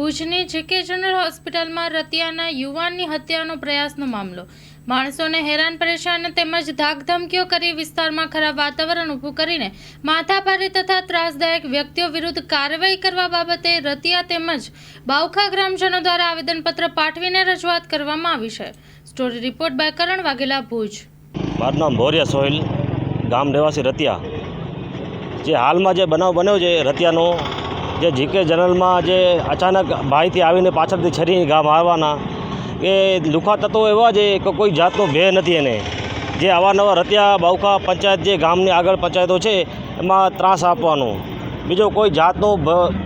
ભુજની GK general હોસ્પિટલમાં રતિયાના યુવાનની હત્યાનો પ્રયાસનો મામલો. માણસોને હેરાન, પરેશાન તેમજ ધાકધમકીઓ કરી વિસ્તારમાં ખરાબ વાતાવરણ ઊભું કરીને માથાભારે તથા ત્રાસદાયક વ્યક્તિઓ વિરુદ્ધ કાર્યવાહી કરવા બાબતે રતિયા તેમજ બાવખા ગ્રામજનો દ્વારા આવેદનપત્ર પાઠવીને રજૂઆત કરવામાં આવી છે. Story report by Karan Vaghela, Bhuj. મારું નામ ભોરિયા સોહિલ, ગામ રહેવાસી રતિયા. જે હાલમાં જે બનાવ બન્યો છે રતિયાનો જે જીકે જનરલમાં જે અચાનક ભાઈથી આવીને પાછળથી છરી ઘા મારવાના, એ લુખા તત્વો એવા છે કે કોઈ જાતનો ભય નથી એને. જે અવારનવાર રતિયા બાવખા પંચાયત જે ગામની આગળ પંચાયતો છે, એમાં ત્રાસ આપવાનો. બીજો કોઈ જાતનો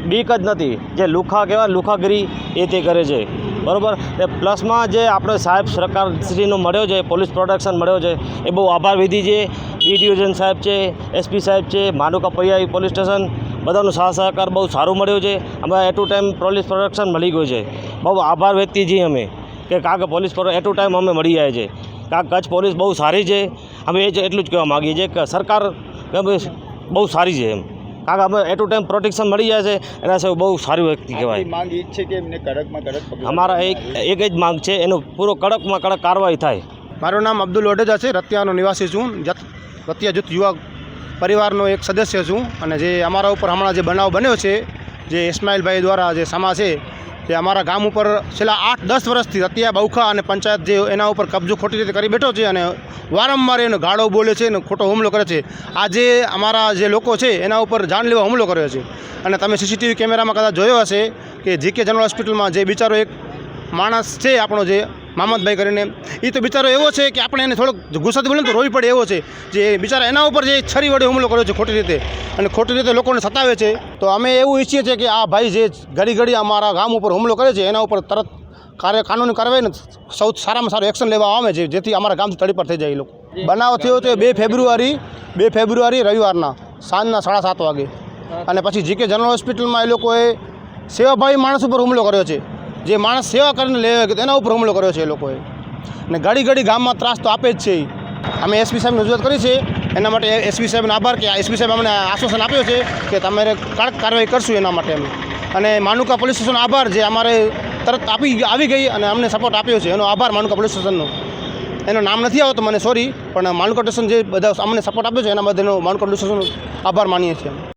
બીક જ નથી. જે લુખા કહેવાય લુખાગીરી, એ તે કરે છે. બરાબર? ને પ્લસમાં જે આપણે સાહેબ સરકારશ્રીનો મળ્યો છે, પોલીસ પ્રોટેક્શન મળ્યો છે, એ બહુ આભાર વિધિ છે. બી ડિવિઝન સાહેબ છે એસપી સાહેબ છે માનુકા પૈયાઈ પોલીસ સ્ટેશન બધાનો સાથ સહકાર બહુ સારું મળ્યો છે. અમે એ ટુ ટાઈમ પોલીસ પ્રોટેક્શન મળી ગયું છે. બહુ આભાર વ્યક્તિ છીએ અમે કે કાંક પોલીસ એટ ટુ ટાઈમ અમે મળી જાય છે. કાંક કચ્છ પોલીસ બહુ સારી છે. અમે એ જ એટલું જ કહેવા માગીએ છીએ કે સરકાર કે બહુ સારી છે એમ. કારણ કે અમે એટ ટુ ટાઈમ પ્રોટેક્શન મળી જાય છે એના સિવાય બહુ સારી વ્યક્તિ કહેવાય. માંગ એ છે કે એમને કડકમાં કડક અમારા એક એક જ માંગ છે એનો પૂરો કડકમાં કડક કાર્યવાહી થાય. મારું નામ અબ્દુલ ઓડેજા છે રતિયાનો નિવાસી છું. જત રતિયા જૂથ યુવા પરિવારનો એક સદસ્ય છું અને જે અમારા ઉપર હમણાં જે બનાવ બન્યો છે, જે ઇસ્માઇલભાઈ દ્વારા જે સમા છે જે અમારા ગામ ઉપર છેલ્લા આઠ, દસ વર્ષથી રતિયા બૌખા અને પંચાયત જે એના ઉપર કબજો ખોટી રીતે કરી બેઠો છે અને વારંવાર એનો ગાળો બોલે છે અને ખોટો હુમલો કરે છે. આજે અમારા જે લોકો છે, એના ઉપર જાનલેવા હુમલો કર્યો છે. અને તમે સીસીટીવી કેમેરામાં કદાચ જોયો હશે કે જીકે જનરલ હોસ્પિટલમાં જે બિચારો એક માણસ છે આપણો જે મામદભાઈ કરીને. એ તો બિચારો એવો છે કે આપણે એને થોડોક ગુસ્સાથી બોલે તો રોવી પડે એવો છે. જે બિચારા એના ઉપર જે છરી વડે હુમલો કર્યો છે ખોટી રીતે. અને ખોટી રીતે લોકોને સતાવે છે. તો અમે એવું ઈચ્છીએ છીએ કે આ ભાઈ જે ઘડી ઘડી અમારા ગામ ઉપર હુમલો કરે છે, એના ઉપર તરત કાર્ય કાનૂની કાર્યવાહી સૌ સારામાં સારું એક્શન લેવા આવે છે, જેથી અમારા ગામથી તળી પર થઈ જાય એ લોકો. બનાવ થયો હતો બે ફેબ્રુઆરી બે ફેબ્રુઆરી રવિવારના સાંજના સાડા સાત વાગે. અને પછી જીકે જનરલ હોસ્પિટલમાં એ લોકોએ સેવાભાવી માણસ ઉપર હુમલો કર્યો છે. જે માણસ સેવા કરીને લે એના ઉપર હુમલો કર્યો છે એ લોકોએ. અને ઘડી ઘડી ગામમાં ત્રાસ તો આપે જ છે. અમે એસપી સાહેબને રજૂઆત કરી છે. એના માટે એસપી સાહેબનો આભાર કે એસપી સાહેબ અમને આશ્વાસન આપ્યો છે કે તમારે કડક કાર્યવાહી કરશું એના માટે અમે અને માનુકા પોલીસ સ્ટેશનનો આભાર જે અમારે તરત આપી આવી ગઈ અને અમને સપોર્ટ આપ્યો છે. એનો આભાર માનુકા પોલીસ સ્ટેશનનો. એનું નામ નથી આવતું મને સોરી પણ માનુકા સ્ટેશન જે બધા અમને સપોર્ટ આપ્યો છે એના બદલ માનુકા સ્ટેશનનો આભાર માનીએ છીએ